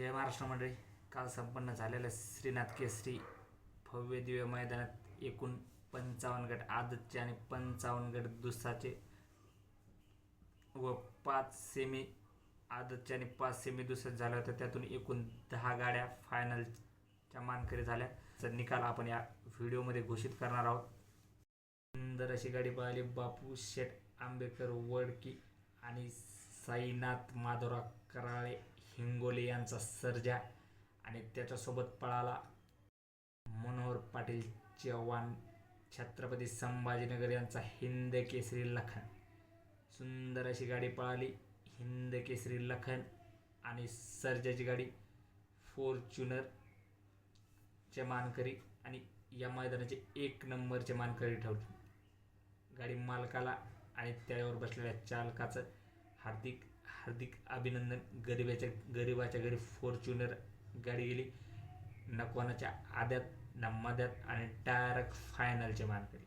जय महाराष्ट्र मंडळी. काल संपन्न झालेल्या श्रीनाथ केसरी भव्य दिव्य मैदानात एकूण पंचावन्न गट आदतचे आणि पंचावन्न गट दुसराचे व पाच सेमी आदतचे आणि पाच सेमी दुसरे झाले होते. त्यातून एकूण दहा गाड्या फायनलच्या मानकरी झाल्या. तर निकाल आपण या व्हिडिओमध्ये घोषित करणार आहोत. सुंदर अशी गाडी पळाली बापू शेठ आंबेडकर वडकी आणि साईनाथ माधवराव कराळे हिंगोले यांचा सर्जा आणि त्याच्यासोबत पळाला मनोहर पाटील चव्हाण छत्रपती संभाजीनगर यांचा हिंद केसरी लखन. सुंदर अशी गाडी पळाली हिंद केसरी लखन आणि सर्जाची गाडी फॉर्च्युनर मानकरी आणि या मैदानाचे एक नंबरचे मानकरी ठरले गाडी मालकाला आणि त्यावर बसलेल्या चालकाचं हार्दिक हार्दिक अभिनंदन. गरिबाच्या गरिबाच्या घरी फॉर्च्युनर गाडी गेली. न कोणाच्या आद्यात न मध्यात आणि डायरेक्ट फायनलचे मानकरी.